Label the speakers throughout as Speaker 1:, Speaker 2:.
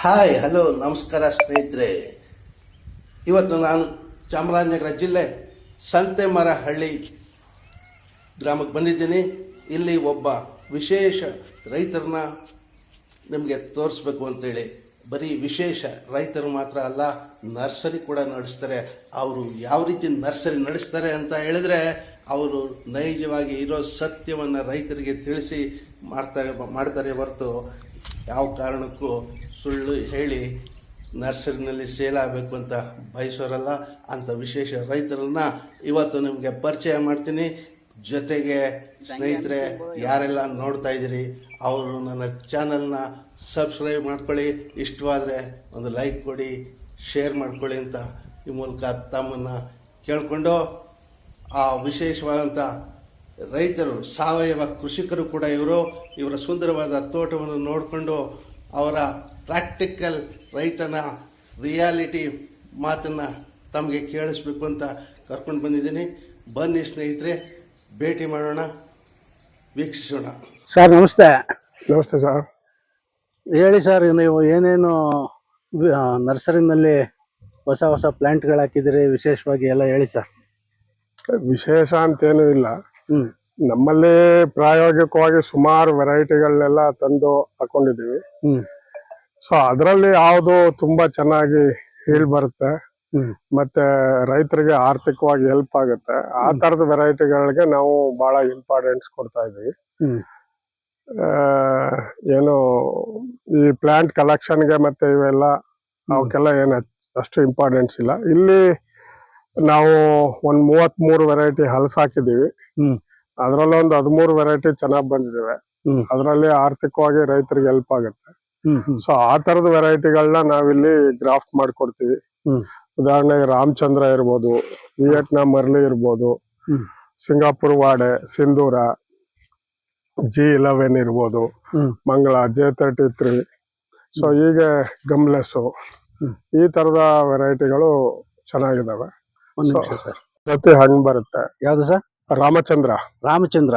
Speaker 1: Hi hello ನಮಸ್ಕಾರ ಸ್ನೇಹಿತರೆ. ಇವತ್ತು ನಾನು ಚಾಮರಾಜನಗರ ಜಿಲ್ಲೆ ಸಂತೆಮರಹಳ್ಳಿ ಗ್ರಾಮಕ್ಕೆ ಬಂದಿದ್ದೀನಿ. ಇಲ್ಲಿ ಒಬ್ಬ ವಿಶೇಷ ರೈತರನ್ನ ನಿಮಗೆ ತೋರಿಸ್ಬೇಕು ಅಂತೇಳಿ. ಬರೀ ವಿಶೇಷ ರೈತರು ಮಾತ್ರ ಅಲ್ಲ, ನರ್ಸರಿ ಕೂಡ ನಡೆಸ್ತಾರೆ. ಅವರು ಯಾವ ರೀತಿ ನರ್ಸರಿ ನಡೆಸ್ತಾರೆ ಅಂತ ಹೇಳಿದ್ರೆ, ಅವರು ನೈಜವಾಗಿ ಇರೋ ಸತ್ಯವನ್ನು ರೈತರಿಗೆ ತಿಳಿಸಿ ಮಾಡ್ತಾರೆ ಮಾಡ್ತಾರೆ ಹೊರತು ಯಾವ ಕಾರಣಕ್ಕೂ ಸುಳ್ಳು ಹೇಳಿ ನರ್ಸರಿನಲ್ಲಿ ಸೇಲ್ ಆಗಬೇಕು ಅಂತ ಬಯಸೋರಲ್ಲ ಅಂಥ ವಿಶೇಷ ರೈತರನ್ನ ಇವತ್ತು ನಿಮಗೆ ಪರಿಚಯ ಮಾಡ್ತೀನಿ. ಜೊತೆಗೆ ಸ್ನೇಹಿತರೆ, ಯಾರೆಲ್ಲ ನೋಡ್ತಾ ಇದ್ದೀರಿ, ಅವರು ನನ್ನ ಚಾನಲ್ನ ಸಬ್ಸ್ಕ್ರೈಬ್ ಮಾಡ್ಕೊಳ್ಳಿ. ಇಷ್ಟವಾದರೆ ಒಂದು ಲೈಕ್ ಕೊಡಿ, ಶೇರ್ ಮಾಡ್ಕೊಳ್ಳಿ ಅಂತ ಈ ಮೂಲಕ ತಮ್ಮನ್ನು ಕೇಳಿಕೊಂಡು, ಆ ವಿಶೇಷವಾದಂಥ ರೈತರು, ಸಾವಯವ ಕೃಷಿಕರು ಕೂಡ ಇವರು, ಇವರ ಸುಂದರವಾದ ತೋಟವನ್ನು ನೋಡಿಕೊಂಡು ಅವರ ಪ್ರಾಕ್ಟಿಕಲ್ ರೈತನ ರಿಯಾಲಿಟಿ ಮಾತನ್ನು ತಮಗೆ ಕೇಳಿಸ್ಬೇಕು ಅಂತ ಕರ್ಕೊಂಡು ಬಂದಿದ್ದೀನಿ. ಬನ್ನಿ ಸ್ನೇಹಿತರೆ ಭೇಟಿ ಮಾಡೋಣ ವೀಕ್ಷಿಸೋಣ.
Speaker 2: ಸರ್ ನಮಸ್ತೆ.
Speaker 3: ನಮಸ್ತೆ ಸರ್.
Speaker 2: ಹೇಳಿ ಸರ್ ನೀವು ಏನೇನು ನರ್ಸರಿನಲ್ಲಿ ಹೊಸ ಹೊಸ ಪ್ಲ್ಯಾಂಟ್ಗಳು ಹಾಕಿದ್ದೀರಿ ವಿಶೇಷವಾಗಿ ಎಲ್ಲ ಹೇಳಿ ಸರ್.
Speaker 3: ವಿಶೇಷ ಅಂತೇನೂ ಇಲ್ಲ.
Speaker 2: ಹ್ಞೂ
Speaker 3: ನಮ್ಮಲ್ಲಿ ಪ್ರಾಯೋಗಿಕವಾಗಿ ಸುಮಾರು ವೆರೈಟಿಗಳನ್ನೆಲ್ಲ ತಂದು
Speaker 2: ಹಾಕೊಂಡಿದ್ದೀವಿ.
Speaker 3: ಸೊ ಅದರಲ್ಲಿ ಯಾವುದು ತುಂಬಾ ಚೆನ್ನಾಗಿ ಹೀಲ್ ಬರುತ್ತೆ. ಮತ್ತೆ ರೈತರಿಗೆ ಆರ್ಥಿಕವಾಗಿ ಹೆಲ್ಪ್ ಆಗುತ್ತೆ. ಆ ತರದ ವೆರೈಟಿಗಳಿಗೆ ನಾವು ಬಹಳ ಇಂಪಾರ್ಟೆನ್ಸ್ ಕೊಡ್ತಾ ಇದೀವಿ ಏನು ಈ ಪ್ಲಾಂಟ್ ಕಲೆಕ್ಷನ್ಗೆ ಮತ್ತೆ ಇವೆಲ್ಲ ಅವಕ್ಕೆಲ್ಲ ಏನು ಅಷ್ಟು ಇಂಪಾರ್ಟೆನ್ಸ್ ಇಲ್ಲ. ಇಲ್ಲಿ ನಾವು ಒಂದ್ ಮೂವತ್ ಮೂರು ವೆರೈಟಿ ಹಲಸು ಹಾಕಿದೀವಿ ಅದರಲ್ಲೊಂದು ಒಂದು ಹದಿಮೂರು ವೆರೈಟಿ ಚೆನ್ನಾಗಿ ಬಂದಿದ್ದಾವೆ ಅದರಲ್ಲಿ ಆರ್ಥಿಕವಾಗಿ ರೈತರಿಗೆ ಹೆಲ್ಪ್ ಆಗುತ್ತೆ. ಸೊ ಆ ತರದ ವೆರೈಟಿಗಳನ್ನ ನಾವಿಲ್ಲಿ ಗ್ರಾಫ್ಟ್ ಮಾಡ್ಕೊಡ್ತೀವಿ. ಉದಾಹರಣೆಗೆ ರಾಮಚಂದ್ರ ಇರ್ಬೋದು ವಿಯೆಟ್ನಾಂ ಮರ್ಲಿ ಇರ್ಬೋದು ಸಿಂಗಾಪುರ್ ವಾಡೆ ಸಿಂಧೂರ ಜಿ ಇಲೆವೆನ್ ಇರ್ಬೋದು ಮಂಗಳ ಜೆ ತರ್ಟಿ ತ್ರೀ ಸೊ ಹೀಗೆ ಗಮ್ಲೆಸ್ಸು ಈ ತರದ ವೆರೈಟಿಗಳು ಚೆನ್ನಾಗಿದಾವೆ. ಪ್ರತಿ ಹಣ್ಣು ಬರುತ್ತೆ.
Speaker 2: ಯಾವ್ದು ಸರ್?
Speaker 3: ರಾಮಚಂದ್ರ.
Speaker 2: ರಾಮಚಂದ್ರ.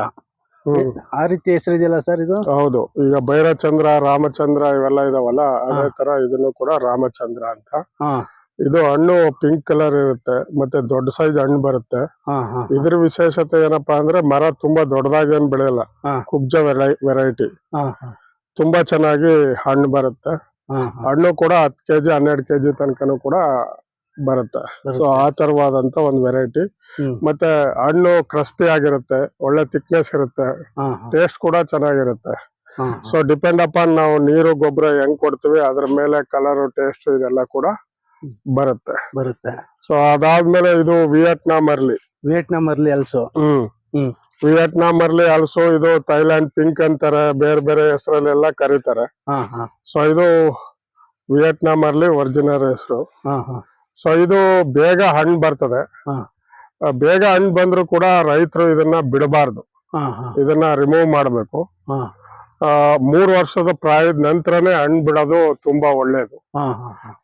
Speaker 2: ಆ ರೀತಿ ಹೆಸರಿದೆಯಲ್ಲ ಸರ್ ಇದು?
Speaker 3: ಹೌದು. ಈಗ ಭೈರಚಂದ್ರ ರಾಮಚಂದ್ರ ಇವೆಲ್ಲ ಇದಾವಲ್ಲ ಅದೇ ತರ ಇದನ್ನು ಕೂಡ ರಾಮಚಂದ್ರ ಅಂತ. ಇದು ಹಣ್ಣು ಪಿಂಕ್ ಕಲರ್ ಇರುತ್ತೆ ಮತ್ತೆ ದೊಡ್ಡ ಸೈಜ್ ಹಣ್ಣು ಬರುತ್ತೆ. ಇದ್ರ ವಿಶೇಷತೆ ಏನಪ್ಪಾ ಅಂದ್ರೆ ಮರ ತುಂಬಾ ದೊಡ್ಡದಾಗಿ ಏನ್ ಬೆಳೆಯಲ್ಲ. ಕುಬ್ಜ ವೆರೈಟಿ. ತುಂಬಾ ಚೆನ್ನಾಗಿ ಹಣ್ಣು ಬರುತ್ತೆ. ಹಣ್ಣು ಕೂಡ ಹತ್ತು ಕೆಜಿ ಹನ್ನೆರಡು ಕೆಜಿ ತನಕನು ಕೂಡ ಬರುತ್ತೆ. ಸೊ. ಆ ತರವಾದಂತ ಒಂದು ವೆರೈಟಿ ಮತ್ತೆ ಹಣ್ಣು ಕ್ರಸ್ಪಿ ಆಗಿರುತ್ತೆ ಒಳ್ಳೆ ಥಿಕ್ನೆಸ್ ಇರುತ್ತೆ ಟೇಸ್ಟ್ ಕೂಡ ಚೆನ್ನಾಗಿರುತ್ತೆ. ಸೊ ಡಿಪೆಂಡ್ ಅಪಾನ್ ನಾವು ನೀರು ಗೊಬ್ಬರ ಹೆಂಗ್ ಕೊಡ್ತೀವಿ ಅದ್ರ ಮೇಲೆ ಕಲರ್ ಟೇಸ್ಟ್ ಇದೆಲ್ಲ ಕೂಡ ಬರುತ್ತೆ.
Speaker 2: ಬರುತ್ತೆ.
Speaker 3: ಸೊ ಅದಾದ್ಮೇಲೆ ಇದು Vietnam early
Speaker 2: Vietnam early also
Speaker 3: hmm.
Speaker 2: Hmm.
Speaker 3: Vietnam early also ಇದು ಥೈಲ್ಯಾಂಡ್ ಪಿಂಕ್ ಅಂತಾರೆ ಬೇರೆ ಬೇರೆ ಹೆಸರಲ್ಲೆಲ್ಲ ಕರೀತಾರೆ.
Speaker 2: ಹಾ ಹಾ.
Speaker 3: ಸೊ ಇದು ವಿಯೆಟ್ನಾಮ್ ಅರ್ಲಿ ಒರಿಜಿನಲ್ ಹೆಸರು.
Speaker 2: ಹಾ ಹಾ.
Speaker 3: ಸೊ ಇದು ಬೇಗ ಹಣ್ಣು ಬರ್ತದೆ.
Speaker 2: ಹಾ.
Speaker 3: ಬೇಗ ಹಣ್ಣು ಬಂದ್ರು ಕೂಡ ರೈತರು ಇದನ್ನ ಬಿಡಬಾರ್ದು. ಇದನ್ನ ರಿಮೂವ್ ಮಾಡಬೇಕು.
Speaker 2: ಹಾ.
Speaker 3: ಮೂರು ವರ್ಷದ ಪ್ರಾಯದ ನಂತರನೇ ಹಣ್ಣು ಬಿಡೋದು ತುಂಬಾ ಒಳ್ಳೇದು.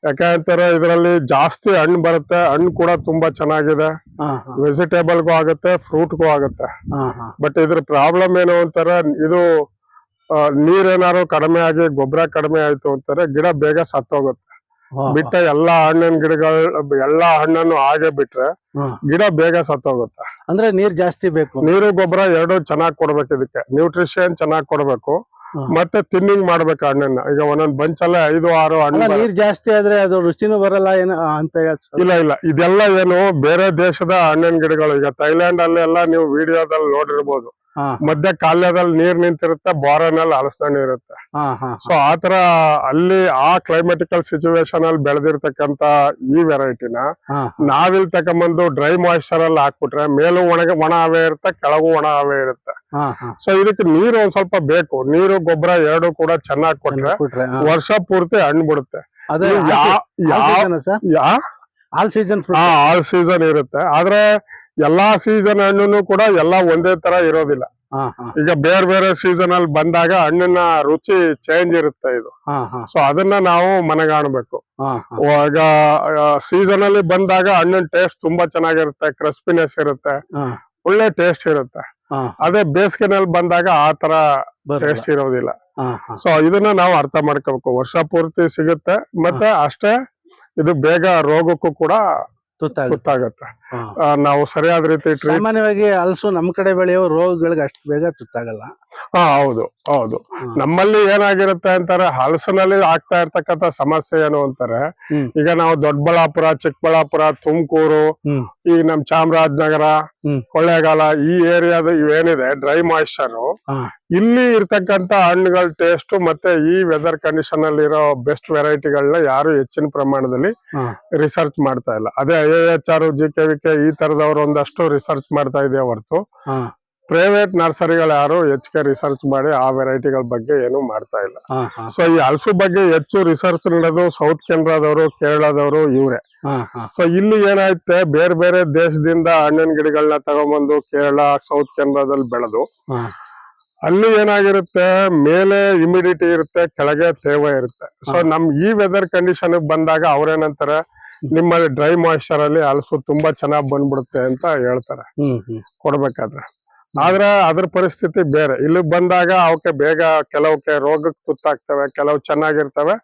Speaker 3: ಯಾಕಂತಾರೆ ಇದರಲ್ಲಿ ಜಾಸ್ತಿ ಹಣ್ಣು ಬರುತ್ತೆ. ಹಣ್ಣು ಕೂಡ ತುಂಬಾ ಚೆನ್ನಾಗಿದೆ. ವೆಜಿಟೇಬಲ್ಗೂ ಆಗುತ್ತೆ ಫ್ರೂಟ್ಗೂ ಆಗುತ್ತೆ. ಬಟ್ ಇದ್ರ ಪ್ರಾಬ್ಲಮ್ ಏನು ಅಂತಾರೆ ಇದು ನೀರೇನಾರು ನೀರೇನಾದ್ರು ಕಡಿಮೆ ಆಗಿ ಗೊಬ್ಬರ ಕಡಿಮೆ ಆಯ್ತು ಅಂತಾರೆ ಗಿಡ ಬೇಗ ಸತ್ತೋಗುತ್ತೆ. ಬಿಟ್ಟ ಎಲ್ಲಾ ಹಣ್ಣಿನ ಗಿಡಗಳು ಎಲ್ಲಾ ಹಣ್ಣನ್ನು ಹಾಗೆ ಬಿಟ್ರೆ ಗಿಡ ಬೇಗ ಸತ್ತೋಗುತ್ತೆ.
Speaker 2: ಅಂದ್ರೆ ನೀರ್ ಜಾಸ್ತಿ ಬೇಕು.
Speaker 3: ನೀರು ಗೊಬ್ಬರ ಎರಡು ಚೆನ್ನಾಗಿ ಕೊಡ್ಬೇಕು ಇದಕ್ಕೆ. ನ್ಯೂಟ್ರಿಷನ್ ಚೆನ್ನಾಗಿ ಕೊಡ್ಬೇಕು. ಮತ್ತೆ ತಿನ್ನಿಂಗ್ ಮಾಡ್ಬೇಕು ಹಣ್ಣನ್ನ. ಈಗ ಒಂದೊಂದ್ ಅಲ್ಲ ಐದು ಆರು ಹಣ್ಣು.
Speaker 2: ನೀರ್ ಜಾಸ್ತಿ ಆದ್ರೆ ಅದು ರುಚಿನೂ ಬರಲ್ಲ ಏನು ಅಂತ
Speaker 3: ಇಲ್ಲ ಇಲ್ಲ. ಇದೆಲ್ಲ ಏನು ಬೇರೆ ದೇಶದ ಹಣ್ಣಿನ ಗಿಡಗಳು. ಈಗ ಥೈಲ್ಯಾಂಡ್ ಅಲ್ಲೆಲ್ಲ ನೀವು ವಿಡಿಯೋದಲ್ಲಿ ನೋಡಿರ್ಬೋದು. ಮಧ್ಯ ಕಾಲದಲ್ಲಿ ನೀರ್ ನಿಂತಿರುತ್ತೆ ಬೋರನಲ್ಲಿ
Speaker 2: ಹಾ ಹಾ
Speaker 3: ಸೊ ಆತರ ಅಲ್ಲಿ ಆ ಕ್ಲೈಮೆಟಿಕಲ್ ಸಿಚುವೇಶನ್ ಅಲ್ಲಿ ಬೆಳೆದಿರ್ತಕ್ಕಂತ ಈ ವೆರೈಟಿನ ನಾವಿಲ್ ತಕೊಂಬಂದು ಡ್ರೈ ಮಾಯಿಶ್ಚರ್ ಅಲ್ಲಿ ಹಾಕ್ಬಿಟ್ರೆ ಮೇಲೂ ಒಣಗ ಒಣ ಹವೆ ಇರುತ್ತೆ ಕೆಳಗೂ ಒಣ ಹವೆ ಇರುತ್ತೆ. ಸೊ ಇದಕ್ಕೆ ನೀರು ಒಂದ್ ಸ್ವಲ್ಪ ಬೇಕು. ನೀರು ಗೊಬ್ಬರ ಎರಡು ಕೂಡ ಚೆನ್ನಾಗಿ ಕೊಟ್ರೆ ವರ್ಷ ಪೂರ್ತಿ ಹಣ್ಣು ಬಿಡುತ್ತೆ
Speaker 2: ಆಲ್ ಸೀಸನ್
Speaker 3: ಆಲ್ ಸೀಸನ್ ಇರುತ್ತೆ. ಆದ್ರೆ ಎಲ್ಲಾ ಸೀಸನ್ ಹಣ್ಣು ಕೂಡ ಎಲ್ಲಾ ಒಂದೇ ತರ ಇರೋದಿಲ್ಲ. ಈಗ ಬೇರೆ ಬೇರೆ ಸೀಸನ್ ಅಲ್ಲಿ ಬಂದಾಗ ಹಣ್ಣಿನ ರುಚಿ ಚೇಂಜ್ ಇರುತ್ತೆ ಇದು. ಸೊ ಅದನ್ನ ನಾವು ಮನಗಾಣಬೇಕು. ಈಗ ಸೀಸನ್ ಅಲ್ಲಿ ಬಂದಾಗ ಹಣ್ಣಿನ ಟೇಸ್ಟ್ ತುಂಬಾ ಚೆನ್ನಾಗಿರುತ್ತೆ ಕ್ರಿಸ್ಪಿನೆಸ್ ಇರುತ್ತೆ ಒಳ್ಳೆ ಟೇಸ್ಟ್ ಇರುತ್ತೆ. ಅದೇ ಬೇಸಿಗೆನಲ್ಲಿ ಬಂದಾಗ ಆ ತರ ಟೇಸ್ಟ್ ಇರೋದಿಲ್ಲ. ಸೊ ಇದನ್ನ ನಾವು ಅರ್ಥ ಮಾಡ್ಕೋಬೇಕು. ವರ್ಷ ಪೂರ್ತಿ ಸಿಗುತ್ತೆ ಮತ್ತೆ ಅಷ್ಟೇ ಇದು ಬೇಗ ರೋಗಕ್ಕೂ ಕೂಡ
Speaker 2: ತುತ್ತಾಗುತ್ತೆ.
Speaker 3: ಗೊತ್ತಾಗತ್ತೆ ನಾವು ಸರಿಯಾದ ರೀತಿ
Speaker 2: ಸಾಮಾನ್ಯವಾಗಿ ಹಲಸು ನಮ್ ಕಡೆ ಬೆಳೆಯೋ ರೋಗಗಳಿಗೆ ಅಷ್ಟು ಬೇಗ ತುತ್ತಾಗಲ್ಲ.
Speaker 3: ಹಾ ಹೌದು ಹೌದು. ನಮ್ಮಲ್ಲಿ ಏನಾಗಿರುತ್ತೆ ಅಂತಾರೆ ಹಲಸಿನಲ್ಲಿ ಆಗ್ತಾ ಇರ್ತಕ್ಕಂಥ ಸಮಸ್ಯೆ ಏನು ಅಂತಾರೆ ಈಗ ನಾವು ದೊಡ್ಡಬಳ್ಳಾಪುರ ಚಿಕ್ಕಬಳ್ಳಾಪುರ ತುಮಕೂರು ಈ ನಮ್ ಚಾಮರಾಜನಗರ ಕೊಳ್ಳೇಗಾಲ ಈ ಏರಿಯಾದ ಇವೇನಿದೆ ಡ್ರೈ ಮಾಯಿಶ್ಚರ್ ಇಲ್ಲಿ ಇರ್ತಕ್ಕಂಥ ಹಣ್ಣುಗಳ ಟೇಸ್ಟ್ ಮತ್ತೆ ಈ ವೆದರ್ ಕಂಡೀಷನ್ ಅಲ್ಲಿ ಇರೋ ಬೆಸ್ಟ್ ವೆರೈಟಿಗಳನ್ನ ಯಾರು ಹೆಚ್ಚಿನ ಪ್ರಮಾಣದಲ್ಲಿ ರಿಸರ್ಚ್ ಮಾಡ್ತಾ ಇಲ್ಲ. ಅದೇ I H R G K V K ಈ ತರದವ್ರು ಒಂದಷ್ಟು ರಿಸರ್ಚ್ ಮಾಡ್ತಾ ಇದೆಯಾ ಹೊರತು. ಪ್ರೈವೇಟ್ ನರ್ಸರಿಗಳು ಯಾರು ಹೆಚ್ಚಿಗೆ ರಿಸರ್ಚ್ ಮಾಡಿ ಆ ವೆರೈಟಿಗಳ ಬಗ್ಗೆ ಏನು ಮಾಡ್ತಾ ಇಲ್ಲ. ಸೊ ಈ ಹಲಸು ಬಗ್ಗೆ ಹೆಚ್ಚು ರಿಸರ್ಚ್ ನಡೆದು ಸೌತ್ ಕೆನರಾದವರು ಕೇರಳದವರು ಇವರೇ. ಸೊ ಇಲ್ಲಿ ಏನಾಯ್ತೆ ಬೇರೆ ಬೇರೆ ದೇಶದಿಂದ ಹಣ್ಣಿನ ಗಿಡಗಳನ್ನ ತಗೊಂಡ್ಬಂದು ಕೇರಳ ಸೌತ್ ಕೆನರಾದಲ್ಲಿ ಬೆಳೆದು ಅಲ್ಲಿ ಏನಾಗಿರುತ್ತೆ ಮೇಲೆ ಇಮಿಡಿಟಿ ಇರುತ್ತೆ ಕೆಳಗೆ ತೇವ ಇರುತ್ತೆ. ಸೊ. ನಮ್ ಈ ವೆದರ್ ಕಂಡೀಷನ್ ಬಂದಾಗ ಅವ್ರೇನಂತಾರೆ ನಿಮ್ಮಲ್ಲಿ ಡ್ರೈ ಮಾಯಿಶ್ಚರ್ ಅಲ್ಲಿ ಹಲಸು ತುಂಬಾ ಚೆನ್ನಾಗಿ ಬಂದ್ಬಿಡುತ್ತೆ ಅಂತ ಹೇಳ್ತಾರೆ. ಕೊಡ್ಬೇಕಾದ್ರೆ. ಆದ್ರೆ ಅದ್ರ ಪರಿಸ್ಥಿತಿ ಬೇರೆ. ಇಲ್ಲಿ ಬಂದಾಗ ಅವಕ್ಕೆ ಬೇಗ ಕೆಲವಕ್ಕೆ ರೋಗಕ್ಕೆ ತುತ್ತಾಗ್ತವೆ ಕೆಲವು ಚೆನ್ನಾಗಿರ್ತವೆ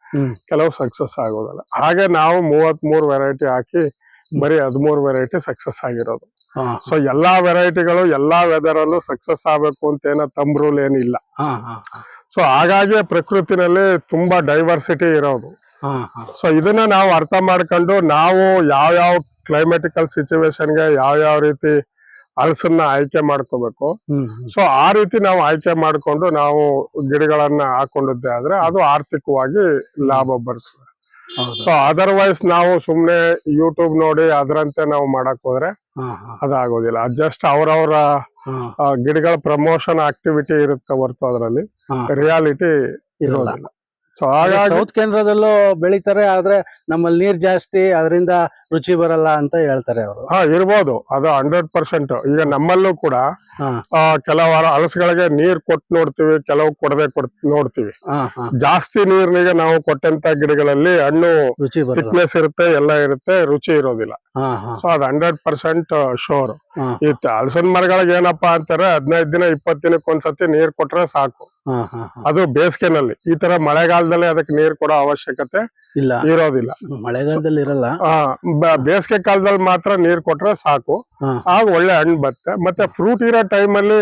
Speaker 3: ಕೆಲವು ಸಕ್ಸಸ್ ಆಗೋದಿಲ್ಲ. ಹಾಗೆ ನಾವು ಮೂವತ್ ಮೂರು ವೆರೈಟಿ ಹಾಕಿ ಬರೀ ಹದಿಮೂರು ವೆರೈಟಿ ಸಕ್ಸಸ್ ಆಗಿರೋದು. ಸೊ ಎಲ್ಲಾ ವೆರೈಟಿಗಳು ಎಲ್ಲಾ ವೆದರ್ ಅಲ್ಲೂ ಸಕ್ಸಸ್ ಆಗ್ಬೇಕು ಅಂತ ಏನೋ ತಮ್ ರೂಲ್ ಏನಿಲ್ಲ ಸೊ ಹಾಗಾಗಿ ಪ್ರಕೃತಿನಲ್ಲಿ ತುಂಬಾ ಡೈವರ್ಸಿಟಿ ಇರೋದು. ಸೊ ಇದನ್ನ ನಾವು ಅರ್ಥ ಮಾಡ್ಕೊಂಡು ನಾವು ಯಾವ ಯಾವ ಕ್ಲೈಮೆಟಿಕಲ್ ಸಿಚುವೇಶನ್ಗೆ ಯಾವ ಯಾವ ರೀತಿ ಹಲಸನ್ನ ಆಯ್ಕೆ ಮಾಡ್ಕೋಬೇಕು. ಸೊ ಆ ರೀತಿ ನಾವು ಆಯ್ಕೆ ಮಾಡ್ಕೊಂಡು ನಾವು ಗಿಡಗಳನ್ನ ಹಾಕೊಂಡಿದ್ದೆ ಆದ್ರೆ ಅದು ಆರ್ಥಿಕವಾಗಿ ಲಾಭ ಬರ್ತದೆ ಸೊ ಅದರ್ವೈಸ್ ನಾವು ಸುಮ್ನೆ ಯೂಟ್ಯೂಬ್ ನೋಡಿ ಅದರಂತೆ ನಾವು ಮಾಡಕ್ ಹೋದ್ರೆ ಅದಾಗೋದಿಲ್ಲ. ಜಸ್ಟ್ ಅವ್ರವ್ರ ಗಿಡಗಳ ಪ್ರಮೋಷನ್ ಆಕ್ಟಿವಿಟಿ ಇರುತ್ತೆ ಹೊರತು ಅದರಲ್ಲಿ. ರಿಯಾಲಿಟಿ ಇರೋದಿಲ್ಲ. ಸೊ ಹಾಗಾಗಿ
Speaker 2: ಸೌತ್ ಕೇಂದ್ರದಲ್ಲೂ ಬೆಳಿತಾರೆ ಆದ್ರೆ ನಮ್ಮಲ್ಲಿ ನೀರ್ ಜಾಸ್ತಿ ಅದರಿಂದ ರುಚಿ ಬರಲ್ಲ ಅಂತ ಹೇಳ್ತಾರೆ ಅವರು.
Speaker 3: ಹಾ ಇರ್ಬೋದು. ಅದು ಹಂಡ್ರೆಡ್ ಪರ್ಸೆಂಟ್ ಈಗ ನಮ್ಮಲ್ಲೂ ಕೂಡ ಕೆಲವಾರು ಹಲಸುಗಳಿಗೆ ನೀರ್ ಕೊಟ್ಟು ನೋಡ್ತೀವಿ ಕೆಲವು ಕೊಡದೆ ಕೊಡ್ ನೋಡ್ತೀವಿ. ಜಾಸ್ತಿ ನೀರ್ನಿಗೆ ನಾವು ಕೊಟ್ಟಂತ ಗಿಡಗಳಲ್ಲಿ ಹಣ್ಣು
Speaker 2: ರುಚಿ ಫಿಟ್ನೆಸ್
Speaker 3: ಥಿಕ್ನೆಸ್ ಇರುತ್ತೆ ಎಲ್ಲ ಇರುತ್ತೆ ರುಚಿ ಇರೋದಿಲ್ಲ. ಸೊ ಅದು ಹಂಡ್ರೆಡ್ ಪರ್ಸೆಂಟ್ ಶೋರ್ ಈ ಹಲಸಿನ ಮರಗಳಿಗೆ ಏನಪ್ಪಾ ಅಂತಾರೆ ಹದಿನೈದು ದಿನ ಇಪ್ಪತ್ತು ದಿನಕ್ಕೆ ಒಂದ್ಸತಿ ನೀರ್ ಕೊಟ್ರೆ ಸಾಕು. ಅದು ಬೇಸಿಗೆನಲ್ಲಿ. ಈ ತರ ಮಳೆಗಾಲದಲ್ಲಿ ಅದಕ್ಕೆ ನೀರ್ ಕೊಡೋ ಅವಶ್ಯಕತೆ
Speaker 2: ಇಲ್ಲ.
Speaker 3: ಇರೋದಿಲ್ಲ.
Speaker 2: ಮಳೆಗಾಲದಲ್ಲಿ ಇರಲ್ಲ.
Speaker 3: ಬೇಸಿಗೆ ಕಾಲದಲ್ಲಿ ಮಾತ್ರ ನೀರ್ ಕೊಟ್ರೆ ಸಾಕು. ಆಗ ಒಳ್ಳೆ ಹಣ್ಣು ಬರುತ್ತೆ. ಮತ್ತೆ ಫ್ರೂಟ್ ಇರೋ ಟೈಮಲ್ಲಿ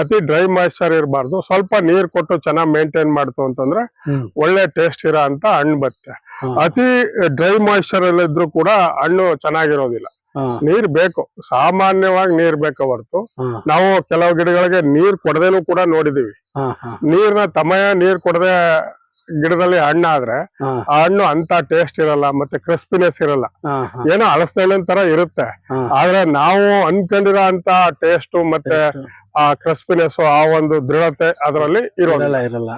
Speaker 3: ಅತಿ ಡ್ರೈ ಮಾಯಿಶ್ಚರ್ ಇರಬಾರ್ದು. ಸ್ವಲ್ಪ ನೀರ್ ಕೊಟ್ಟು ಚೆನ್ನಾಗಿ ಮೇಂಟೈನ್ ಮಾಡ್ತು ಅಂತಂದ್ರೆ ಒಳ್ಳೆ ಟೇಸ್ಟ್ ಇರೋ ಅಂತ ಹಣ್ಣು ಬರುತ್ತೆ. ಅತಿ ಡ್ರೈ ಮಾಯಿಶ್ಚರ್ ಅಲ್ಲಿ ಇದ್ರೂ ಕೂಡ ಹಣ್ಣು ಚೆನ್ನಾಗಿರೋದಿಲ್ಲ. ನೀರ್ ಬೇಕು. ಸಾಮಾನ್ಯವಾಗಿ ನೀರ್ ಬೇಕು ಹೊರತು. ನಾವು ಕೆಲವು ಗಿಡಗಳಿಗೆ ನೀರ್ ಕೊಡದೇನು ಕೂಡ ನೋಡಿದೀವಿ. ನೀರ್ನ ತಮಯ ನೀರ್ ಕೊಡದೆ ಗಿಡದಲ್ಲಿ ಹಣ್ಣಾದ್ರೆ ಆ ಹಣ್ಣು ಅಂತ ಟೇಸ್ಟ್ ಇರಲ್ಲ ಮತ್ತೆ ಕ್ರಿಸ್ಪಿನೆಸ್ ಇರಲ್ಲ. ಏನೋ ಹಲಸಿನ ತರ ಇರುತ್ತೆ. ಆದ್ರೆ ನಾವು ಅನ್ಕೊಂಡಿರೋ ಅಂತ ಟೇಸ್ಟ್ ಮತ್ತೆ ಆ ಕ್ರಿಸ್ಪಿನೆಸ್ ಆ ಒಂದು ದೃಢತೆ ಅದರಲ್ಲಿ ಇರೋದಿಲ್ಲ.
Speaker 2: ಇರಲ್ಲ.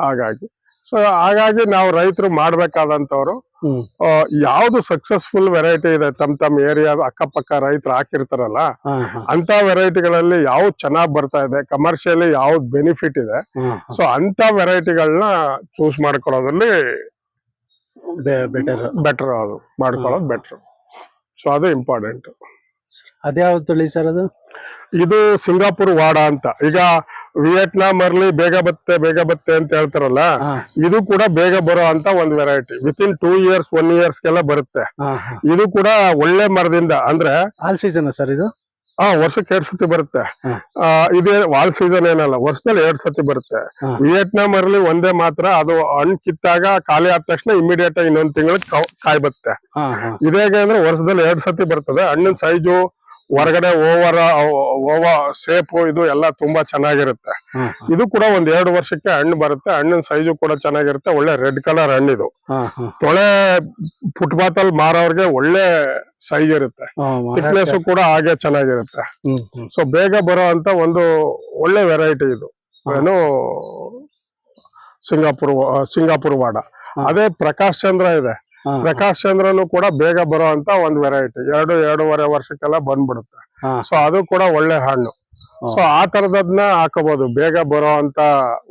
Speaker 3: ಹಾಗಾಗಿ. ಸೊ ಹಾಗಾಗಿ ನಾವು ರೈತರು ಮಾಡ್ಬೇಕಾದಂತವ್ರು ಯಾವ್ದು ಸಕ್ಸಸ್ಫುಲ್ ವೆರೈಟಿ ಇದೆ ತಮ್ ತಮ್ಮ ಏರಿಯಾ ಅಕ್ಕಪಕ್ಕ ರೈತರು ಹಾಕಿರ್ತಾರಲ್ಲ ಅಂತ ವೆರೈಟಿಗಳಲ್ಲಿ ಯಾವ್ದು ಚೆನ್ನಾಗ್ ಬರ್ತಾ ಇದೆ ಕಮರ್ಷಿಯಲಿ ಯಾವ್ದು ಬೆನಿಫಿಟ್ ಇದೆ ಸೊ ಅಂತ ವೆರೈಟಿಗಳನ್ನ ಚೂಸ್ ಮಾಡ್ಕೊಳ್ಳೋದ್ರಲ್ಲಿ
Speaker 2: ಬೆಟರ್
Speaker 3: ಬೆಟರ್ ಅದು ಮಾಡ್ಕೊಳ್ಳೋದು ಬೆಟರ್ ಸೊ ಅದು ಇಂಪಾರ್ಟೆಂಟ್
Speaker 2: ಅದ್ಯಾವ ತಳಿ ಸರ್ ಅದು?
Speaker 3: ಇದು ಸಿಂಗಾಪುರ್ ವಾಡ ಅಂತ. ಈಗ ವಿಯೆಟ್ನಾಂ ಅರ್ಲಿ ಬೇಗ ಬತ್ತೆ ಬೇಗ ಬತ್ತೆ ಅಂತ ಹೇಳ್ತಾರಲ್ಲ ಇದು ಕೂಡ ಬೇಗ ಬರೋ ಅಂತ ಒಂದ್ variety within two years one years ಗೆಲ್ಲ ಬರುತ್ತೆ.
Speaker 2: ಹಾ ಹಾ.
Speaker 3: ಇದು ಕೂಡ ಒಳ್ಳೆ ಮರದಿಂದ ಅಂದ್ರೆ
Speaker 2: ಆಲ್ ಸೀಸನ್ ಸರ್ ಇದು?
Speaker 3: ಆ ವರ್ಷಕ್ಕೆ ಎರಡ್ ಸತಿ ಬರುತ್ತೆ. ಇದೇ ವಾಲ್ ಸೀಸನ್ ಏನಲ್ಲ ವರ್ಷದಲ್ಲಿ ಎರಡ್ ಸತಿ ಬರುತ್ತೆ. ವಿಯೆಟ್ನಾಂ ಅರ್ಲಿ ಒಂದೇ ಮಾತ್ರ ಅದು ಹಣ್ಣು ಕಿತ್ತಾಗ ಖಾಲಿ ಆದ ತಕ್ಷಣ ಇಮಿಡಿಯೇಟ್ ಆಗಿ ಇನ್ನೊಂದ್ ತಿಂಗಳು ಕಾಯಿ ಬರುತ್ತೆ
Speaker 2: ಹಾ ಹಾ.
Speaker 3: ಇದೇಗೆ ಅಂದ್ರೆ ವರ್ಷದಲ್ಲಿ ಎರಡ್ ಸತಿ ಬರ್ತದೆ ಹಣ್ಣಿನ ಸೈಜು ಹೊರಗಡೆ ಓವರ್ ಓವ ಸೇಪ್ ಇದು ಎಲ್ಲ ತುಂಬಾ ಚೆನ್ನಾಗಿರುತ್ತೆ. ಇದು ಕೂಡ ಒಂದ್ ಎರಡು ವರ್ಷಕ್ಕೆ ಹಣ್ಣು ಬರುತ್ತೆ. ಹಣ್ಣಿನ ಸೈಜು ಕೂಡ ಚೆನ್ನಾಗಿರುತ್ತೆ. ಒಳ್ಳೆ ರೆಡ್ ಕಲರ್ ಹಣ್ಣಿದು ತೊಳೆ ಫುಟ್ಪಾತ್ ಅಲ್ಲಿ ಮಾರೋರ್ಗೆ ಒಳ್ಳೆ ಸೈಜ್ ಇರುತ್ತೆ.
Speaker 2: ಫಿಟ್ನೆಸ್
Speaker 3: ಥಿಕ್ನೆಸ್ ಕೂಡ ಹಾಗೆ ಚೆನ್ನಾಗಿರುತ್ತೆ. ಸೊ ಬೇಗ ಬರೋ ಅಂತ ಒಂದು ಒಳ್ಳೆ ವೆರೈಟಿ ಇದು. ಏನು ಸಿಂಗಾಪುರ್ ಸಿಂಗಾಪುರ್ ವಾಡ. ಅದೇ ಪ್ರಕಾಶ್ ಚಂದ್ರ ಇದೆ. ಪ್ರಕಾಶ್ ಚಂದ್ರನು ಕೂಡ ಬೇಗ ಬರೋ ಅಂತ ಒಂದ್ ವೆರೈಟಿ ಎರಡು ಎರಡೂವರೆ ವರ್ಷಕ್ಕೆಲ್ಲ ಬಂದ್ಬಿಡುತ್ತೆ. ಸೊ ಅದು ಕೂಡ ಒಳ್ಳೆ ಹಣ್ಣು. ಸೊ ಆ ತರದನ್ನ ಹಾಕಬಹುದು ಬೇಗ ಬರೋ ಅಂತ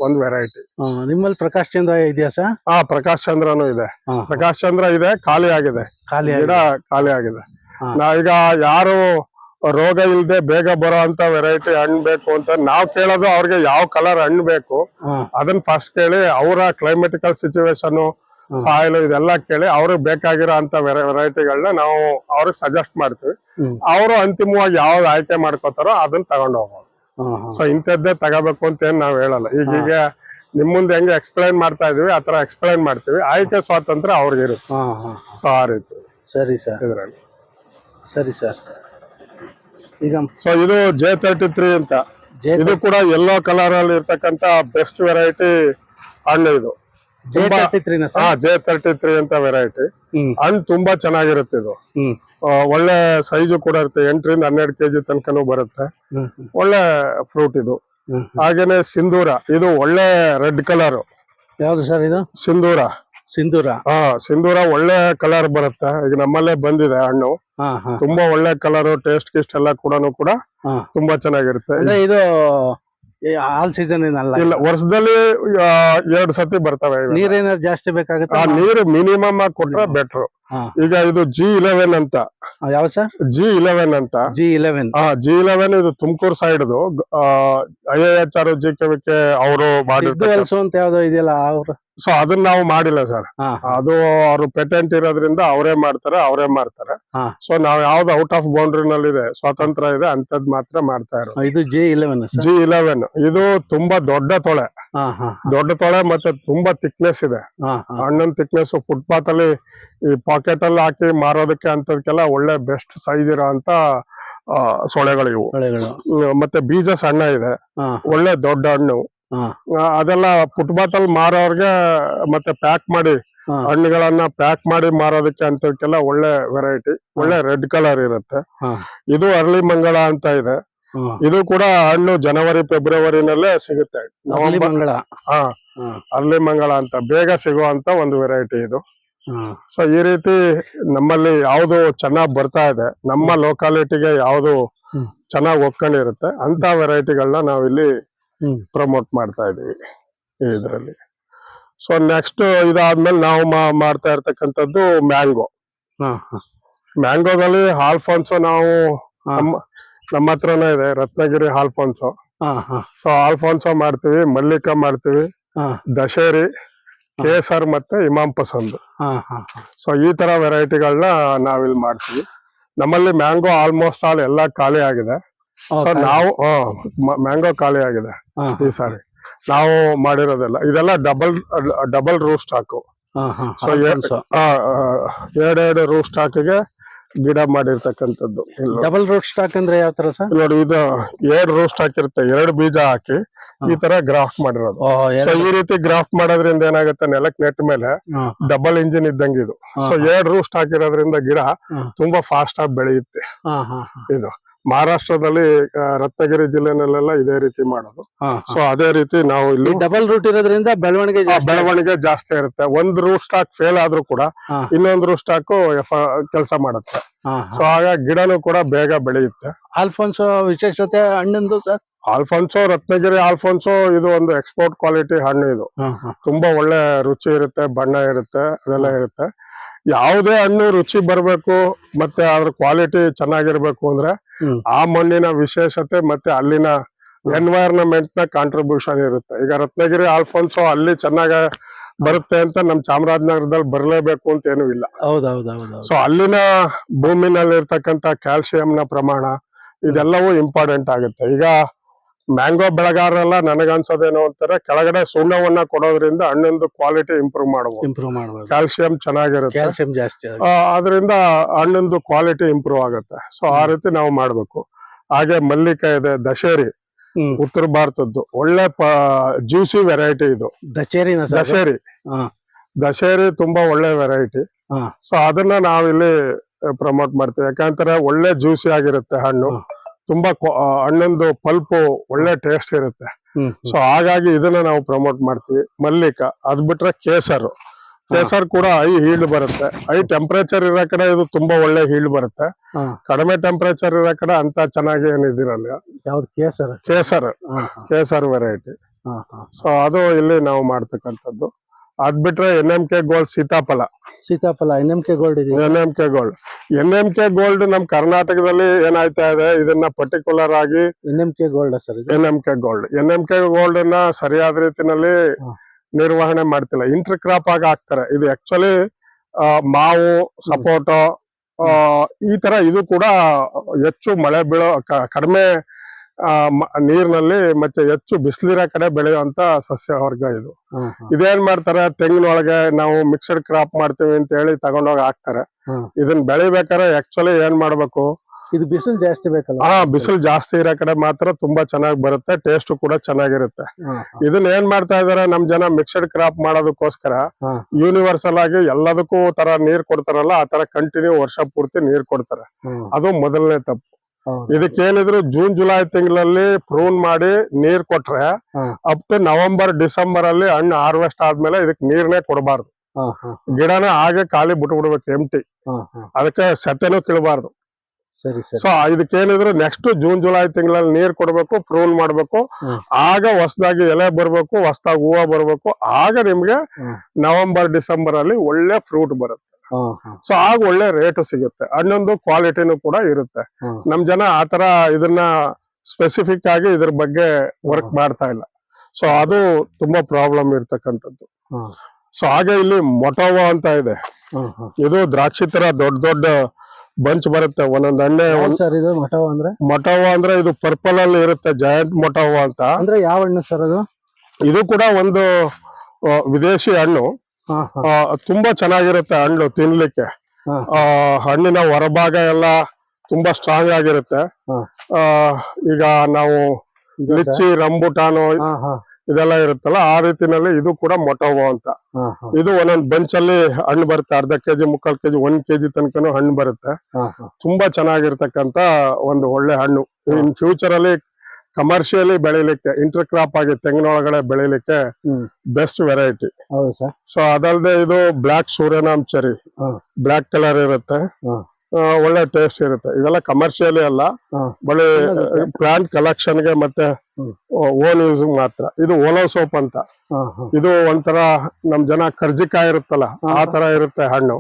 Speaker 3: ಒಂದು ವೆರೈಟಿ
Speaker 2: ನಿಮ್ಮಲ್ಲಿ ಪ್ರಕಾಶ್ ಚಂದ್ರ ಇದೆಯಾ ಸರ್?
Speaker 3: ಹಾ ಪ್ರಕಾಶ್ ಚಂದ್ರನು ಇದೆ. ಪ್ರಕಾಶ್ ಚಂದ್ರ ಇದೆ ಖಾಲಿ ಆಗಿದೆ.
Speaker 2: ಖಾಲಿ
Speaker 3: ಗಿಡ ಖಾಲಿ ಆಗಿದೆ. ನಾವೀಗ ಯಾರು ರೋಗ ಇಲ್ದೆ ಬೇಗ ಬರೋ ಅಂತ ವೆರೈಟಿ ಹಣ್ಣು ಬೇಕು ಅಂತ ನಾವ್ ಕೇಳೋದು ಅವ್ರಿಗೆ ಯಾವ ಕಲರ್ ಹಣ್ಣು ಬೇಕು ಅದನ್ನ ಫಸ್ಟ್ ಕೇಳಿ ಅವರ ಕ್ಲೈಮೆಟಿಕಲ್ ಸಿಚುವೇಶನ್ ಸಾಯಿಲ್ ಇದೆಲ್ಲ ಕೇಳಿ ಅವ್ರಿಗೆ ಬೇಕಾಗಿರೋ ಅಂತ ವೆರೈಟಿಗಳನ್ನ ನಾವು ಅವ್ರಿಗೆ ಸಜೆಸ್ಟ್ ಮಾಡ್ತೀವಿ. ಅವರು ಅಂತಿಮವಾಗಿ ಯಾವ್ದು ಆಯ್ಕೆ ಮಾಡ್ಕೋತಾರೋ ಅದನ್ನ ತಗೊಂಡು ಹೋಗೋದು. ಸೊ ಇಂಥದ್ದೇ ತಗೋಬೇಕು ಅಂತ ಏನ್ ನಾವ್ ಹೇಳಲ್ಲ. ಈಗ ಈಗ ನಿಮ್ ಮುಂದೆ ಹೆಂಗೆ ಎಕ್ಸ್ಪ್ಲೈನ್ ಮಾಡ್ತಾ ಇದೀವಿ ಆತರ ಎಕ್ಸ್ಪ್ಲೈನ್ ಮಾಡ್ತೀವಿ. ಆಯ್ಕೆ ಸ್ವಾತಂತ್ರ್ಯ ಅವ್ರಿಗೆ ಇರುತ್ತೆ.
Speaker 2: ಹಾ ಹಾ.
Speaker 3: ಸೊ ಆ ರೀತಿ.
Speaker 2: ಸರಿ ಸರ್.
Speaker 3: ಇದರಲ್ಲಿ.
Speaker 2: ಸರಿ ಸರ್. ಈಗ
Speaker 3: ಸೊ ಇದು ಜೆ ತರ್ಟಿ ತ್ರೀ ಅಂತ ಇದು ಕೂಡ ಎಲ್ಲೋ ಕಲರ್ ಅಲ್ಲಿ ಇರ್ತಕ್ಕಂತ ಬೆಸ್ಟ್ ವೆರೈಟಿ ಹಣ್ಣು ಇದು.
Speaker 2: ಜೆ ತರ್ಟಿ
Speaker 3: ತ್ರೀ ಅಂತ ವೆರೈಟಿ
Speaker 2: ಅಂಡ್
Speaker 3: ಹಣ್ಣು ತುಂಬಾ ಚೆನ್ನಾಗಿರುತ್ತೆ ಇದು. ಒಳ್ಳೆ ಸೈಜ್ ಕೂಡ ಇರುತ್ತೆ. ಎಂಟರಿಂದ ಹನ್ನೆರಡು ಕೆಜಿ ತನಕನು ಬರುತ್ತೆ. ಒಳ್ಳೆ ಫ್ರೂಟ್ ಇದು. ಹಾಗೇನೆ ಸಿಂಧೂರ. ಇದು ಒಳ್ಳೆ ರೆಡ್ ಕಲರ್
Speaker 2: ಯಾವ್ದು ಸರ್ ಇದು?
Speaker 3: ಸಿಂಧೂರ.
Speaker 2: ಸಿಂಧೂರ.
Speaker 3: ಹಾ ಸಿಂಧೂರ ಒಳ್ಳೆ ಕಲರ್ ಬರುತ್ತೆ. ಈಗ ನಮ್ಮಲ್ಲೇ ಬಂದಿದೆ ಹಣ್ಣು. ತುಂಬಾ ಒಳ್ಳೆ ಕಲರ್ ಟೇಸ್ಟ್ ಗಿಸ್ಟ್ ಎಲ್ಲ ಕೂಡ ಕೂಡ ತುಂಬಾ ಚೆನ್ನಾಗಿರುತ್ತೆ.
Speaker 2: ಇದು ಆಲ್ ಸೀಸನ್ ಏನಲ್ಲ
Speaker 3: ಇಲ್ಲ ವರ್ಷದಲ್ಲಿ ಎರಡು ಸತಿ ಬರ್ತವೆ ನೀರ್
Speaker 2: ನೀರೇನಾದ್ರು ಜಾಸ್ತಿ
Speaker 3: ಆ
Speaker 2: ಬೇಕಾಗುತ್ತೆ
Speaker 3: ನೀರು ಮಿನಿಮಮ್ ಆಗಿ ಕೊಟ್ರೆ ಬೆಟ್ರು ಈಗ ಇದು ಜಿ ಇಲೆವೆನ್ ಅಂತ.
Speaker 2: ಯಾವ ಸರ್?
Speaker 3: ಜಿ ಇಲೆವೆನ್ ಅಂತ.
Speaker 2: ಜಿ ಇಲೆವೆನ್
Speaker 3: ಆ ಜಿ ಇಲೆವೆನ್ ಇದು Tumakuru ಸೈಡ್ದು I A H R G K ಅವರು ಮಾಡಿರ್ತಾರೆ.
Speaker 2: ಅಂತ ಯಾವ್ದೋ ಇದೆಯಲ್ಲ ಅವ್ರು
Speaker 3: ಸೊ ಅದನ್ನ ನಾವು ಮಾಡಿಲ್ಲ ಸರ್.
Speaker 2: ಹಾ ಹಾ.
Speaker 3: ಅದು ಅವರು ಪೇಟೆಂಟ್ ಇರೋದ್ರಿಂದ ಅವರೇ ಮಾಡ್ತಾರೆ ಅವರೇ ಮಾಡ್ತಾರೆ.
Speaker 2: ಹಾ.
Speaker 3: ಸೊ ನಾವ್ ಯಾವ್ದು ಔಟ್ ಆಫ್ ಬೌಂಡ್ರಿ ನಲ್ಲಿ ಇದೆ ಸ್ವಾತಂತ್ರ್ಯ ಇದೆ ಅಂತದ್ ಮಾತ್ರ ಮಾಡ್ತಾ ಇರೋದು.
Speaker 2: ಇದು ಜಿ ಇಲೆವೆನ್
Speaker 3: ಜಿ ಇಲೆವೆನ್ ಇದು ತುಂಬಾ ದೊಡ್ಡ ತೊಳೆ.
Speaker 2: ಹಾ ಹಾ
Speaker 3: ದೊಡ್ಡ ತೊಳೆ ಮತ್ತೆ ತುಂಬಾ ಥಿಕ್ನೆಸ್ ಇದೆ.
Speaker 2: ಹಾ ಹಾ.
Speaker 3: ಹಣ್ಣಿನ ಥಿಕ್ನೆಸ್ ಫುಟ್ಪಾತ್ ಅಲ್ಲಿ ಈ ಪಾಕೆಟ್ ಅಲ್ಲಿ ಹಾಕಿ ಮಾರೋದಕ್ಕೆ ಅಂತದಕ್ಕೆಲ್ಲ ಒಳ್ಳೆ ಬೆಸ್ಟ್ ಸೈಜ್ ಇರೋ ಅಂತ ಸೊಳೆಗಳು ಇವು ಮತ್ತೆ ಬೀಜ ಸಣ್ಣ ಇದೆ. ಒಳ್ಳೆ ದೊಡ್ಡ ಹಣ್ಣು. ಅದೆಲ್ಲ ಫುಟ್ಬಾತ್ ಅಲ್ಲಿ ಮಾರೋರ್ಗೆ ಮತ್ತೆ ಪ್ಯಾಕ್ ಮಾಡಿ ಹಣ್ಣುಗಳನ್ನ ಪ್ಯಾಕ್ ಮಾಡಿ ಮಾರೋದಕ್ಕೆ ಅಂತದಕ್ಕೆಲ್ಲ ಒಳ್ಳೆ ವೆರೈಟಿ ಒಳ್ಳೆ ರೆಡ್ ಕಲರ್ ಇರುತ್ತೆ. ಇದು ಅರಳಿ ಮಂಗಳ ಅಂತ ಇದೆ. ಇದು ಕೂಡ ಹಣ್ಣು ಜನವರಿ ಫೆಬ್ರವರಿನಲ್ಲೇ ಸಿಗುತ್ತೆ. ನವಂಬರ್
Speaker 2: ಮಂಗಳ.
Speaker 3: ಹಾ.
Speaker 2: ಅರಳಿ
Speaker 3: ಅರ್ಲಿ ಮಂಗಳ ಅಂತ ಬೇಗ ಸಿಗುವಂತ ಒಂದು ವೆರೈಟಿ ಇದು. ಸೊ ಈ ರೀತಿ ನಮ್ಮಲ್ಲಿ ಯಾವುದು ಚೆನ್ನಾಗಿ ಬರ್ತಾ ಇದೆ. ನಮ್ಮ ಲೋಕಾಲಿಟಿಗೆ ಯಾವುದು ಚೆನ್ನಾಗಿ ಒಪ್ಕೊಂಡಿರುತ್ತೆ ಅಂತ ವೆರೈಟಿಗಳನ್ನ ನಾವಿಲ್ಲಿ ಪ್ರಮೋಟ್ ಮಾಡ್ತಾ ಇದೀವಿ ಇದರಲ್ಲಿ. ಸೊ ನೆಕ್ಸ್ಟ್ ಇದಾದ್ಮೇಲೆ ನಾವು ಮಾಡ್ತಾ ಇರ್ತಕ್ಕಂಥದ್ದು ಮ್ಯಾಂಗೋ ಮ್ಯಾಂಗೋದಲ್ಲಿ ಆಲ್ಫಾನ್ಸೋ ನಾವು. ನಮ್ಮ ನಮ್ಮ ಹತ್ರನೇ ಇದೆ ರತ್ನಗಿರಿ ಆಲ್ಫಾನ್ಸೋ
Speaker 2: ಹಾ ಹಾ.
Speaker 3: ಸೊ ಆಲ್ಫಾನ್ಸೋ ಮಾಡ್ತೀವಿ ಮಲ್ಲಿಕ ಮಾಡ್ತೀವಿ
Speaker 2: ಹಾ.
Speaker 3: ದಶೇರಿ ಕೇಸರ್ ಮತ್ತೆ ಇಮಾಮ್ ಪಸಂದ್. ಸೊ ಈ ತರ ವೆರೈಟಿಗಳನ್ನ ನಾವಿಲ್ಲಿ ಮಾಡ್ತೀವಿ. ನಮ್ಮಲ್ಲಿ ಮ್ಯಾಂಗೋ ಆಲ್ಮೋಸ್ಟ್ ಆಲ್ ಎಲ್ಲ ಖಾಲಿ ಆಗಿದೆ. ಸೊ. ನಾವು ಮ್ಯಾಂಗೋ ಖಾಲಿ ಆಗಿದೆ ಈ ಸಾರಿ. ನಾವು ಮಾಡಿರೋದೆಲ್ಲ. ಇದೆಲ್ಲ double double row stock so ಎರಡೆರಡು ರೂ ಸ್ಟಾಕ್ಗೆ ಗಿಡ ಮಾಡಿರ್ತಕ್ಕಂಥದ್ದು.
Speaker 2: ಡಬಲ್ ರೂಟ್ ಸ್ಟಾಕ್ ಅಂದ್ರೆ ಯಾವ ತರ ಸರ್?
Speaker 3: ನೋಡಿ ಇದು ಎರಡು ರೂ ಸ್ಟಾಕ್ ಇರುತ್ತೆ ಎರಡು ಬೀಜ ಹಾಕಿ. ಈ ತರ ಗ್ರಾಫ್ಟ್ ಮಾಡಿರೋದು. ಸೊ ಈ ರೀತಿ ಗ್ರಾಫ್ಟ್ ಮಾಡೋದ್ರಿಂದ ಏನಾಗುತ್ತೆ ನೆಲಕ್ ನೆಟ್ ಮೇಲೆ ಡಬಲ್ ಇಂಜಿನ್ ಇದ್ದಂಗೆ ಇದು. ಸೊ ಎರಡು ರೂಸ್ಟ್ ಸ್ಟಾಕ್ ಇರೋದ್ರಿಂದ ಗಿಡ ತುಂಬಾ ಫಾಸ್ಟ್ ಆಗಿ ಬೆಳೆಯುತ್ತೆ. ಇದು. ಮಹಾರಾಷ್ಟ್ರದಲ್ಲಿ ರತ್ನಗಿರಿ ಜಿಲ್ಲೆನಲ್ಲೆಲ್ಲ ಇದೇ ರೀತಿ ಮಾಡೋದು. ಸೊ ಅದೇ ರೀತಿ ನಾವು ಇಲ್ಲಿ
Speaker 2: ಡಬಲ್ ರೂಟ್ ಇರೋದ್ರಿಂದ ಬೆಳವಣಿಗೆ ಜಾಸ್ತಿ
Speaker 3: ಬೆಳವಣಿಗೆ ಜಾಸ್ತಿ ಇರುತ್ತೆ. ಒಂದ್ ರೂ ಸ್ಟಾಕ್ ಫೇಲ್ ಆದ್ರೂ ಕೂಡ ಇನ್ನೊಂದ್ ರೂ ಸ್ಟಾಕ್ ಕೆಲಸ ಮಾಡುತ್ತೆ. ಸೊ ಆಗ ಗಿಡನೂ ಕೂಡ ಬೇಗ ಬೆಳೆಯುತ್ತೆ.
Speaker 2: ಆಲ್ಫೋನ್ಸೋ ವಿಶೇಷತೆ ಹಣ್ಣಿಂದು ಸರ್?
Speaker 3: ಆಲ್ಫೋನ್ಸೋ ರತ್ನಗಿರಿ ಆಲ್ಫೋನ್ಸೋ ಇದು ಒಂದು ಎಕ್ಸ್ಪೋರ್ಟ್ ಕ್ವಾಲಿಟಿ ಹಣ್ಣು ಇದು. ತುಂಬಾ ಒಳ್ಳೆ ರುಚಿ ಇರುತ್ತೆ ಬಣ್ಣ ಇರುತ್ತೆ ಅದೆಲ್ಲ ಇರುತ್ತೆ. ಯಾವುದೇ ಹಣ್ಣು ರುಚಿ ಬರಬೇಕು ಮತ್ತೆ ಅದ್ರ ಕ್ವಾಲಿಟಿ ಚೆನ್ನಾಗಿರ್ಬೇಕು ಅಂದ್ರೆ. ಆ ಮಣ್ಣಿನ ವಿಶೇಷತೆ ಮತ್ತೆ ಅಲ್ಲಿನ ಎನ್ವೈರನ್ಮೆಂಟ್ನ ಕಾಂಟ್ರಿಬ್ಯೂಷನ್ ಇರುತ್ತೆ. ಈಗ ರತ್ನಗಿರಿ ಆಲ್ಫೋನ್ಸೋ ಅಲ್ಲಿ ಚೆನ್ನಾಗ ಬರುತ್ತೆ ಅಂತ ನಮ್ ಚಾಮರಾಜನಗರದಲ್ಲಿ ಬರಲೇಬೇಕು ಅಂತ ಏನು ಇಲ್ಲ.
Speaker 2: ಹೌದು ಹೌದು ಹೌದು ಹೌದು
Speaker 3: ಸೊ ಅಲ್ಲಿನ ಭೂಮಿನಲ್ಲಿ ಇರ್ತಕ್ಕಂತ ಕ್ಯಾಲ್ಸಿಯಂನ ಪ್ರಮಾಣ ಇದೆಲ್ಲವೂ ಇಂಪಾರ್ಟೆಂಟ್ ಆಗುತ್ತೆ. ಈಗ ಮ್ಯಾಂಗೋ ಬೆಳೆಗಾರರೆಲ್ಲ ನನಗನ್ಸೋದೇನು ಅಂತಾರೆ ಕೆಳಗಡೆ ಸುಣ್ಣವನ್ನ ಕೊಡೋದ್ರಿಂದ ಹಣ್ಣಿಂದು ಕ್ವಾಲಿಟಿ ಇಂಪ್ರೂವ್ ಮಾಡಬಹುದು
Speaker 2: ಇಂಪ್ರೂವ್ ಮಾಡಬಹುದು
Speaker 3: ಕ್ಯಾಲ್ಸಿಯಂ ಚೆನ್ನಾಗಿರುತ್ತೆ.
Speaker 2: ಕ್ಯಾಲ್ಸಿಯಂ ಜಾಸ್ತಿ
Speaker 3: ಅದರಿಂದ ಹಣ್ಣಿಂದು ಕ್ವಾಲಿಟಿ ಇಂಪ್ರೂವ್ ಆಗುತ್ತೆ. ಸೊ ಆ ರೀತಿ ನಾವು ಮಾಡಬೇಕು. ಹಾಗೆ ಮಲ್ಲಿಕ ಇದೆ ದಶೇರಿ ಉತ್ತರ ಭಾರತದ್ದು. ಒಳ್ಳೆ ಜ್ಯೂಸಿ ವೆರೈಟಿ ಇದು. ದಶೇರಿ.
Speaker 2: ದಶೇರಿ
Speaker 3: ದಶೇರಿ ತುಂಬಾ ಒಳ್ಳೆ ವೆರೈಟಿ ಸೊ ಅದನ್ನ ನಾವಿಲ್ಲಿ ಪ್ರಮೋಟ್ ಮಾಡ್ತೀವಿ. ಯಾಕಂತಾರೆ ಒಳ್ಳೆ ಜ್ಯೂಸಿ ಆಗಿರುತ್ತೆ ಹಣ್ಣು. ತುಂಬಾ ಹಣ್ಣಂದು ಪಲ್ಪು ಒಳ್ಳೆ ಟೇಸ್ಟ್ ಇರುತ್ತೆ. ಸೊ ಹಾಗಾಗಿ ಇದನ್ನ ನಾವು ಪ್ರಮೋಟ್ ಮಾಡ್ತೀವಿ. ಮಲ್ಲಿಕ ಅದ್ ಬಿಟ್ರೆ ಕೇಸರು. ಕೇಸರ್ ಕೂಡ ಹೈ ಹೀಲ್ಡ್ ಬರುತ್ತೆ. ಹೈ ಟೆಂಪರೇಚರ್ ಇರೋ ಕಡೆ ಇದು ತುಂಬಾ ಒಳ್ಳೆ ಹೀಲ್ಡ್ ಬರುತ್ತೆ. ಕಡಿಮೆ ಟೆಂಪರೇಚರ್ ಇರೋ ಕಡೆ ಅಂತ ಚೆನ್ನಾಗಿ ಏನಿದಿರಲ್ಲ
Speaker 2: ಯಾವ್ದು ಕೇಸರ್?
Speaker 3: ಕೇಸರ್. ಕೇಸರ್ ವೆರೈಟಿ ಸೊ ಅದು ಇಲ್ಲಿ ನಾವು ಮಾಡ್ತಕ್ಕಂಥದ್ದು. ಅದ್ ಬಿಟ್ರೆ ಎನ್ ಎಂ ಕೆ ಗೋಲ್ಡ್ ಸೀತಾಫಲ.
Speaker 2: ಸೀತಾಫಲ ಎನ್ ಎಂ ಕೆ ಗೋಲ್ಡ್ ಇದೆ
Speaker 3: N M K gold N M K gold ನಮ್ ಕರ್ನಾಟಕದಲ್ಲಿ ಏನಾಯ್ತಾ ಇದೆ ಇದನ್ನ ಪರ್ಟಿಕ್ಯುಲರ್ ಆಗಿ
Speaker 2: N M K gold sir
Speaker 3: N M K gold N M K gold ಅನ್ನ ಸರಿಯಾದ ರೀತಿನಲ್ಲಿ ನಿರ್ವಹಣೆ ಮಾಡ್ತಿಲ್ಲ. ಇಂಟರ್ ಕ್ರಾಪ್ ಆಗಿ ಹಾಕ್ತಾರೆ. ಇದು ಆಕ್ಚುಲಿ ಮಾವು ಸಪೋಟೋ ಈ ತರ ಇದು ಕೂಡ ಹೆಚ್ಚು ಮಳೆ ಬೀಳೋ ಕಡಿಮೆ ನೀರಿನಲ್ಲಿ ಮತ್ತೆ ಹೆಚ್ಚು ಬಿಸಿಲಿರೋ ಕಡೆ ಬೆಳೆಯುವಂತ ಸಸ್ಯ ವರ್ಗ ಇದು. ಇದೇನ್ ಮಾಡ್ತಾರೆ? ತೆಂಗಿನೊಳಗೆ ನಾವು ಮಿಕ್ಸಡ್ ಕ್ರಾಪ್ ಮಾಡ್ತೀವಿ ಅಂತ ಹೇಳಿ ತಗೊಂಡೋಗಿ ಹಾಕ್ತಾರೆ. ಇದನ್ನ ಬೆಳಿಬೇಕಾದ್ರೆ ಆಕ್ಚುಲಿ ಏನ್ ಮಾಡ್ಬೇಕು?
Speaker 2: ಇದು ಬಿಸಿಲು ಜಾಸ್ತಿ ಬೇಕಲ್ಲ?
Speaker 3: ಹಾ ಬಿಸಿಲು ಜಾಸ್ತಿ ಇರೋ ಕಡೆ ಮಾತ್ರ ತುಂಬಾ ಚೆನ್ನಾಗಿ ಬರುತ್ತೆ ಟೇಸ್ಟ್ ಕೂಡ ಚೆನ್ನಾಗಿರುತ್ತೆ. ಇದನ್ನ ಏನ್ ಮಾಡ್ತಾ ಇದಾರೆ? ನಮ್ ಜನ ಮಿಕ್ಸಡ್ ಕ್ರಾಪ್ ಮಾಡೋದಕ್ಕೋಸ್ಕರ. ಯೂನಿವರ್ಸಲ್ ಆಗಿ ಎಲ್ಲದಕ್ಕೂ ತರ ನೀರ್ ಕೊಡ್ತಾರಲ್ಲ ಆ ತರ ಕಂಟಿನ್ಯೂ ವರ್ಷ ಪೂರ್ತಿ ನೀರ್ ಕೊಡ್ತಾರೆ. ಅದು ಮೊದಲನೇ ತಪ್ಪು. ಇದಕ್ಕೇನಿದ್ರು ಜೂನ್ ಜುಲೈ ತಿಂಗಳಲ್ಲಿ ಪ್ರೂನ್ ಮಾಡಿ ನೀರ್ ಕೊಟ್ರೆ ಅಪ್ ಟು ನವೆಂಬರ್ ಡಿಸೆಂಬರ್ ಅಲ್ಲಿ ಹಣ್ಣು ಹಾರ್ವೆಸ್ಟ್ ಆದ್ಮೇಲೆ ಇದಕ್ ನೀರ್ನೇ ಕೊಡಬಾರ್ದು. ಗಿಡನ ಹಾಗೆ ಖಾಲಿ ಬಿಟ್ಬಿಡ್ಬೇಕು ಎಂಟಿ. ಅದಕ್ಕೆ ಸತೆನೂ ಕೀಳಬಾರ್ದು
Speaker 2: ಸರಿ ಸರಿ.
Speaker 3: ಸೊ ಇದಕ್ಕೇನಿದ್ರು ನೆಕ್ಸ್ಟ್ ಜೂನ್ ಜುಲೈ ತಿಂಗಳಲ್ಲಿ ನೀರ್ ಕೊಡ್ಬೇಕು ಪ್ರೂನ್ ಮಾಡ್ಬೇಕು. ಆಗ ಹೊಸದಾಗಿ ಎಲೆ ಬರ್ಬೇಕು ಹೊಸದಾಗಿ ಹೂವ ಬರ್ಬೇಕು. ಆಗ ನಿಮ್ಗೆ. ನವೆಂಬರ್ ಡಿಸೆಂಬರ್ ಅಲ್ಲಿ ಒಳ್ಳೆ ಫ್ರೂಟ್ ಬರುತ್ತೆ. ಸೊ ಆಗ ಒಳ್ಳೆ ರೇಟ್ ಸಿಗುತ್ತೆ. ಹಣ್ಣೊಂದು ಕ್ವಾಲಿಟಿನೂ ಕೂಡ ಇರುತ್ತೆ. ನಮ್ ಜನ ಆತರ ಇದನ್ನ ಸ್ಪೆಸಿಫಿಕ್ ಆಗಿ ಇದ್ರ ಬಗ್ಗೆ ವರ್ಕ್ ಮಾಡ್ತಾ ಇಲ್ಲ. ಸೊ ಅದು ತುಂಬಾ ಪ್ರಾಬ್ಲಮ್ ಇರ್ತಕ್ಕಂಥದ್ದು. ಸೊ ಹಾಗೆ ಇಲ್ಲಿ ಮೊಟೋವ ಅಂತ ಇದೆ. ಇದು ದ್ರಾಕ್ಷಿ ತರ ದೊಡ್ಡ ದೊಡ್ಡ ಬಂಚ್ ಬರುತ್ತೆ. ಒಂದೊಂದ್ ಹಣ್ಣೆ
Speaker 2: ಮೊಟವ ಅಂದ್ರೆ?
Speaker 3: ಮೊಟವ ಅಂದ್ರೆ ಇದು ಪರ್ಪಲ್ ಅಲ್ಲಿ ಇರುತ್ತೆ ಜಯಂಟ್ ಮೊಟವ ಅಂತ.
Speaker 2: ಅಂದ್ರೆ ಯಾವ ಹಣ್ಣು ಸರ್ ಅದು?
Speaker 3: ಇದು ಕೂಡ ಒಂದು ವಿದೇಶಿ ಹಣ್ಣು. ತುಂಬಾ ಚೆನ್ನಾಗಿರುತ್ತೆ ಹಣ್ಣು ತಿನ್ಲಿಕ್ಕೆ. ಆ, ಹಣ್ಣಿನ ಹೊರಭಾಗ ಎಲ್ಲ ತುಂಬಾ ಸ್ಟ್ರಾಂಗ್ ಆಗಿರುತ್ತೆ. ಆ, ಈಗ ನಾವು? ಲಿಚ್ಚಿ ರಂಬುಟಾನು ಇದೆಲ್ಲ ಇರುತ್ತಲ್ಲ ಆ ರೀತಿನಲ್ಲಿ ಇದು ಕೂಡ ಮೊಟೋವೋ ಅಂತ. ಇದು ಒಂದೊಂದ್ ಬೆಂಚ್ ಅಲ್ಲಿ ಹಣ್ಣು ಬರುತ್ತೆ ಅರ್ಧ ಕೆಜಿ ಮುಕ್ಕಾಲ್ ಕೆಜಿ ಒಂದ್ ಕೆಜಿ ತನಕನು ಹಣ್ಣು ಬರುತ್ತೆ. ತುಂಬಾ ಚೆನ್ನಾಗಿರ್ತಕ್ಕಂತ ಒಂದು ಒಳ್ಳೆ ಹಣ್ಣು. ಇನ್ ಫ್ಯೂಚರ್ ಅಲ್ಲಿ ಕಮರ್ಷಿಯಲಿ ಬೆಳಿಲಿಕ್ಕೆ ಇಂಟರ್ ಕ್ರಾಪ್ ಆಗಿ ತೆಂಗಿನೊಳಗಡೆ ಬೆಳಿಲಿಕ್ಕೆ ಬೆಸ್ಟ್ ವೆರೈಟಿ ಸೊ ಅದಲ್ಲದೆ ಇದು black Surinam cherry. Black colour ಇರುತ್ತೆ. ಒಳ್ಳೆ ಟೇಸ್ಟ್ ಇರುತ್ತೆ. ಇವೆಲ್ಲ ಕಮರ್ಷಿಯಲಿ ಅಲ್ಲ
Speaker 2: ಬಳಿ
Speaker 3: ಪ್ಲಾಂಟ್ ಕಲೆಕ್ಷನ್ಗೆ ಮತ್ತೆ ಓನ್ ಯೂಸ್ ಮಾತ್ರ. ಇದು ಓಲೋ ಸೋಪ್ ಅಂತ. ಇದು ಒಂಥರ ನಮ್ ಜನ ಕರ್ಜಿಕಾಯಿ ಇರುತ್ತಲ್ಲ ಆ ತರ ಇರುತ್ತೆ ಹಣ್ಣು.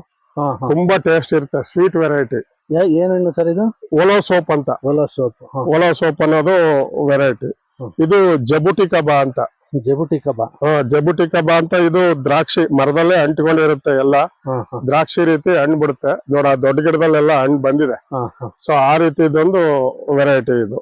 Speaker 3: ತುಂಬಾ ಟೇಸ್ಟ್ ಇರುತ್ತೆ. ಸ್ವೀಟ್ ವೆರೈಟಿ
Speaker 2: ಏನ್ ಹಣ್ಣು ಸರ್ ಇದು?
Speaker 3: ಒಲೋ ಸೋಪ್ ಅಂತ.
Speaker 2: ಒಲೋ ಸೋಪ್ ಒಲೋ
Speaker 3: ಓಲೋ ಸೋಪ್ ಅನ್ನೋದು ವೆರೈಟಿ ಇದು ಜಬುಟಿ ಕಬಾ ಅಂತ.
Speaker 2: ಜಬುಟಿ ಕಬಾ.
Speaker 3: ಹಾ ಜಬುಟಿ ಕಬಾ ಅಂತ ಇದು ದ್ರಾಕ್ಷಿ ಮರದಲ್ಲೇ ಅಂಟಿಕೊಂಡಿರುತ್ತೆ ಎಲ್ಲ. ದ್ರಾಕ್ಷಿ ರೀತಿ ಹಣ್ಣು ಬಿಡುತ್ತೆ. ನೋಡ ದೊಡ್ಡ ಗಿಡದಲ್ಲೆಲ್ಲ ಹಣ್ಣು ಬಂದಿದೆ. ಸೊ ಆ ರೀತಿ ಇದೊಂದು ವೆರೈಟಿ ಇದು.